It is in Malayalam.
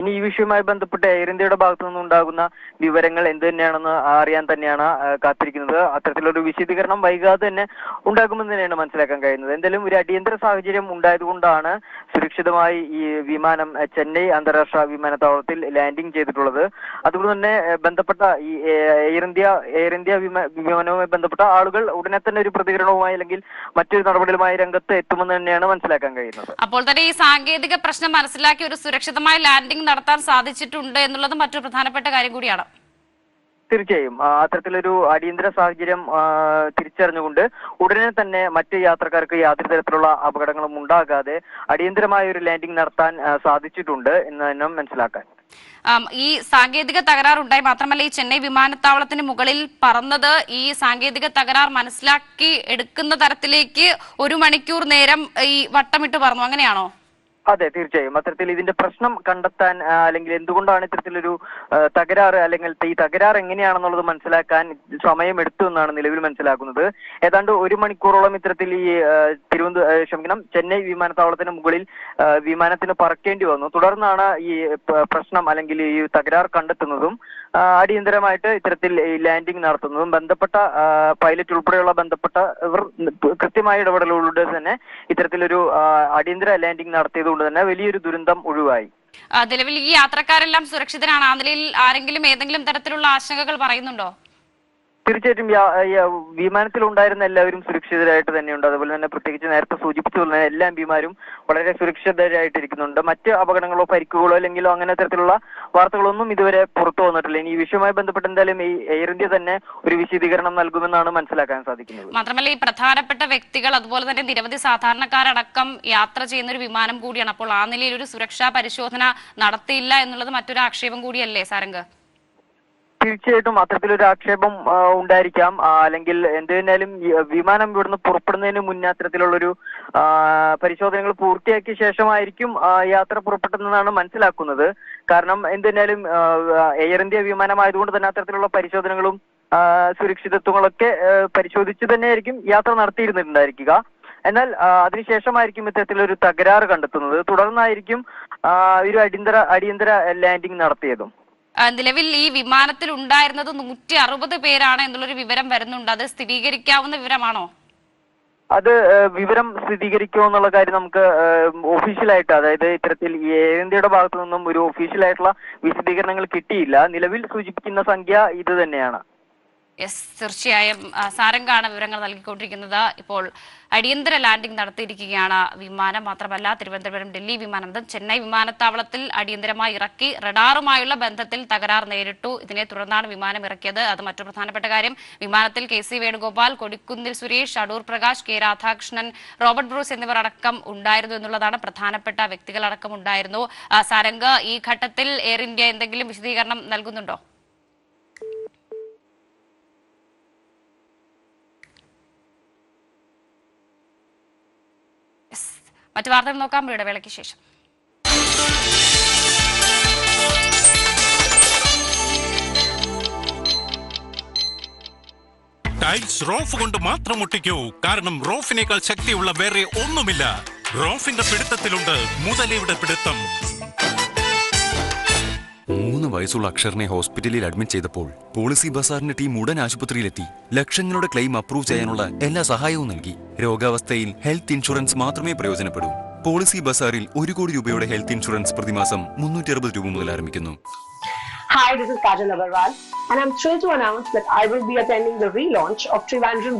ഇനി ഈ വിഷയവുമായി ബന്ധപ്പെട്ട് എയർ ഇന്ത്യയുടെ ഭാഗത്തു നിന്നുണ്ടാകുന്ന വിവരങ്ങൾ എന്ത് തന്നെയാണെന്ന് അറിയാൻ തന്നെയാണ് കാത്തിരിക്കുന്നത്. അത്തരത്തിലൊരു വിശദീകരണം വൈകാതെ തന്നെ ഉണ്ടാകുമെന്ന് തന്നെയാണ് മനസ്സിലാക്കാൻ കഴിയുന്നത്. എന്തായാലും ഒരു അടിയന്തര സാഹചര്യം ഉണ്ടായതുകൊണ്ടാണ് സുരക്ഷിതമായി ഈ വിമാനം ചെന്നൈ അന്താരാഷ്ട്ര വിമാനത്താവളത്തിൽ ലാൻഡിംഗ് ചെയ്തിട്ടുള്ളത്. അതുകൊണ്ട് തന്നെ ബന്ധപ്പെട്ട ഈ എയർ ഇന്ത്യ എയർ ഇന്ത്യ വിമാ- വിമാനവുമായി ബന്ധപ്പെട്ട ആളുകൾ ഉടനെ തന്നെ ഒരു പ്രതികരണവുമായി അല്ലെങ്കിൽ മറ്റൊരു നടപടികളുമായി രംഗത്ത് എത്തുമെന്ന് തന്നെയാണ് മനസ്സിലാക്കാൻ കഴിയുന്നത്. അപ്പോൾ തന്നെ ഈ സാങ്കേതിക പ്രശ്നം മനസ്സിലാക്കി ഒരു സുരക്ഷിതമായ ലാൻഡിംഗ് നടത്താൻ സാധിച്ചിട്ടുണ്ട് എന്നുള്ളത് മറ്റൊരു പ്രധാനപ്പെട്ട കാര്യം കൂടിയാണ്. തീർച്ചയായും. അത്തരത്തിലൊരു അടിയന്തര സാഹചര്യം തിരിച്ചറിഞ്ഞുകൊണ്ട് ഉടനെ തന്നെ മറ്റ് യാത്രക്കാർക്ക് യാതൊരു തരത്തിലുള്ള അപകടങ്ങളും ഉണ്ടാകാതെ അടിയന്തരമായ ഒരു ലാൻഡിംഗ് നടത്താൻ സാധിച്ചിട്ടുണ്ട് എന്ന് തന്നെ മനസ്സിലാക്കാൻ. ഈ സാങ്കേതിക തകരാറുണ്ടായി മാത്രമല്ല ഈ ചെന്നൈ വിമാനത്താവളത്തിന് മുകളിൽ പറന്നത് ഈ സാങ്കേതിക തകരാർ മനസ്സിലാക്കി എടുക്കുന്ന തരത്തിലേക്ക് ഒരു മണിക്കൂർ നേരം ഈ വട്ടമിട്ട് പറന്നു. അങ്ങനെയാണോ? അതെ തീർച്ചയായും. അത്തരത്തിൽ ഇതിന്റെ പ്രശ്നം കണ്ടെത്താൻ അല്ലെങ്കിൽ എന്തുകൊണ്ടാണ് ഇത്തരത്തിലൊരു തകരാറ് അല്ലെങ്കിൽ ഈ തകരാറ് എങ്ങനെയാണെന്നുള്ളത് മനസ്സിലാക്കാൻ സമയമെടുത്തു എന്നാണ് നിലവിൽ മനസ്സിലാക്കുന്നത്. ഏതാണ്ട് ഒരു മണിക്കൂറോളം ഇത്തരത്തിൽ ഈ തിരുവനന്തപുരം ക്ഷമിക്കണം ചെന്നൈ വിമാനത്താവളത്തിന് മുകളിൽ വിമാനത്തിന് പറക്കേണ്ടി വന്നു. തുടർന്നാണ് ഈ പ്രശ്നം അല്ലെങ്കിൽ ഈ തകരാർ കണ്ടെത്തുന്നതും അടിയന്തരമായിട്ട് ഇത്തരത്തിൽ ലാൻഡിംഗ് നടത്തുന്നതും ബന്ധപ്പെട്ട പൈലറ്റ് ഉൾപ്പെടെയുള്ള ബന്ധപ്പെട്ട ഇവർ കൃത്യമായ ഇടപെടലുകളുടെ തന്നെ ഇത്തരത്തിലൊരു അടിയന്തര ലാൻഡിംഗ് നടത്തിയതുകൊണ്ട് തന്നെ വലിയൊരു ദുരന്തം ഒഴിവായി. നിലവിൽ ഈ യാത്രക്കാരെല്ലാം സുരക്ഷിതരാണ്. ആ നിലയിൽ ആരെങ്കിലും ഏതെങ്കിലും തരത്തിലുള്ള ആശങ്കകൾ പറയുന്നുണ്ടോ? തീർച്ചയായിട്ടും വിമാനത്തിലുണ്ടായിരുന്ന എല്ലാവരും സുരക്ഷിതരായിട്ട് തന്നെയുണ്ട്. അതുപോലെ തന്നെ പ്രത്യേകിച്ച് നേരത്തെ സൂചിപ്പിച്ചതുപോലെ തന്നെ എല്ലാ എംപിമാരും വളരെ സുരക്ഷിതരായിട്ടിരിക്കുന്നുണ്ട്. മറ്റ് അപകടങ്ങളോ പരിക്കുകളോ അല്ലെങ്കിലോ അങ്ങനെ തരത്തിലുള്ള വാർത്തകളൊന്നും ഇതുവരെ പുറത്തു വന്നിട്ടില്ല. ഇനി ഈ വിഷയവുമായി ബന്ധപ്പെട്ട് എന്തായാലും ഈ എയർ ഇന്ത്യ തന്നെ ഒരു വിശദീകരണം നൽകുമെന്നാണ് മനസ്സിലാക്കാൻ സാധിക്കുന്നത്. മാത്രമല്ല ഈ പ്രധാനപ്പെട്ട വ്യക്തികൾ അതുപോലെ തന്നെ നിരവധി സാധാരണക്കാരടക്കം യാത്ര ചെയ്യുന്ന ഒരു വിമാനം കൂടിയാണ്. അപ്പോൾ ആ നിലയിൽ ഒരു സുരക്ഷാ പരിശോധന നടത്തിയില്ല എന്നുള്ളത് മറ്റൊരു ആക്ഷേപം കൂടിയല്ലേ സാരംഗ്? തീർച്ചയായിട്ടും അത്തരത്തിലൊരു ആക്ഷേപം ഉണ്ടായിരിക്കാം. അല്ലെങ്കിൽ എന്ത് തന്നെയാലും വിമാനം ഇവിടുന്ന് പുറപ്പെടുന്നതിന് മുന്നേ അത്തരത്തിലുള്ളൊരു പരിശോധനകൾ പൂർത്തിയാക്കിയ ശേഷമായിരിക്കും യാത്ര പുറപ്പെട്ടതെന്നാണ് മനസ്സിലാക്കുന്നത്. കാരണം എന്ത് തന്നെയാലും എയർ ഇന്ത്യ വിമാനമായതുകൊണ്ട് തന്നെ അത്തരത്തിലുള്ള പരിശോധനകളും സുരക്ഷിതത്വങ്ങളൊക്കെ പരിശോധിച്ചു തന്നെയായിരിക്കും യാത്ര നടത്തിയിരുന്നിട്ടുണ്ടായിരിക്കുക. എന്നാൽ അതിനുശേഷമായിരിക്കും ഇത്തരത്തിലൊരു തകരാറ് കണ്ടെത്തുന്നത്. തുടർന്നായിരിക്കും ഒരു അടിയന്തര അടിയന്തര ലാൻഡിംഗ് നടത്തിയതും. നിലവിൽ ഈ വിമാനത്തിൽ ഉണ്ടായിരുന്നത് നൂറ്റി അറുപത് പേരാണ് എന്നുള്ളൊരു വിവരം വരുന്നുണ്ട്. അത് സ്ഥിരീകരിക്കാവുന്ന വിവരമാണോ? അത് വിവരം സ്ഥിരീകരിക്കുമോ എന്നുള്ള കാര്യം നമുക്ക് ഒഫീഷ്യലായിട്ട് അതായത് ഇത്തരത്തിൽ എയർ ഇന്ത്യയുടെ ഭാഗത്തു നിന്നും ഒരു ഒഫീഷ്യലായിട്ടുള്ള വിശദീകരണങ്ങൾ കിട്ടിയില്ല. നിലവിൽ സൂചിപ്പിക്കുന്ന സംഖ്യ ഇത് തന്നെയാണ്. യെസ് തീർച്ചയായും സാരംഗാണ് വിവരങ്ങൾ നൽകിക്കൊണ്ടിരിക്കുന്നത്. ഇപ്പോൾ അടിയന്തര ലാൻഡിംഗ് നടത്തിയിരിക്കുകയാണ് വിമാനം. മാത്രമല്ല തിരുവനന്തപുരം ഡൽഹി വിമാനം ചെന്നൈ വിമാനത്താവളത്തിൽ അടിയന്തരമായി ഇറക്കി റഡാറുമായുള്ള ബന്ധത്തിൽ തകരാർ നേരിട്ടു. ഇതിനെ തുടർന്നാണ് വിമാനം ഇറക്കിയത്. അത് മറ്റു പ്രധാനപ്പെട്ട കാര്യം. വിമാനത്തിൽ K C Venugopal Kodikunnil Suresh Adoor Prakash K Radhakrishnan Robert Bruce എന്നിവർ അടക്കം ഉണ്ടായിരുന്നു എന്നുള്ളതാണ് പ്രധാനപ്പെട്ട വ്യക്തികളടക്കം ഉണ്ടായിരുന്നു. ആ, സാരംഗ് ഈ ഘട്ടത്തിൽ എയർ ഇന്ത്യ എന്തെങ്കിലും വിശദീകരണം നൽകുന്നുണ്ടോ? മറ്റു വാർത്തകൾ നോക്കാം ഇടവേളയ്ക്ക് ശേഷം. ടൈൽസ് റോഫ് കൊണ്ട് മാത്രം ഒട്ടിക്കൂ കാരണം റോഫിനേക്കാൾ ശക്തിയുള്ള വേറെ ഒന്നുമില്ല. റോഫിന്റെ പിടുത്തത്തിലുണ്ട് മുതലയുടെ പിടുത്തം. വയസ്സുള്ള അക്ഷറിനെ ഹോസ്പിറ്റലിൽ അഡ്മിറ്റ് ചെയ്തപ്പോൾ പോളിസി ബസാറിന്റെ ടീം ഉടൻ ആശുപത്രിയിലെത്തി. ലക്ഷങ്ങളുടെ ക്ലെയിം അപ്രൂവ് ചെയ്യാനുള്ള എല്ലാ സഹായവും നൽകി. രോഗാവസ്ഥയിൽ ഹെൽത്ത് ഇൻഷുറൻസ് മാത്രമേ പ്രയോജനപ്പെടൂ. പോളിസി ബസാറിൽ ഒരു കോടി രൂപയുടെ ഹെൽത്ത് ഇൻഷുറൻസ് പ്രതിമാസം മുന്നൂറ്റി അറുപത് രൂപ മുതൽ ആരംഭിക്കുന്നു. Hi, this is Kajal Agarwal, and I'm thrilled to announce that I will be attending the relaunch of Trivandrum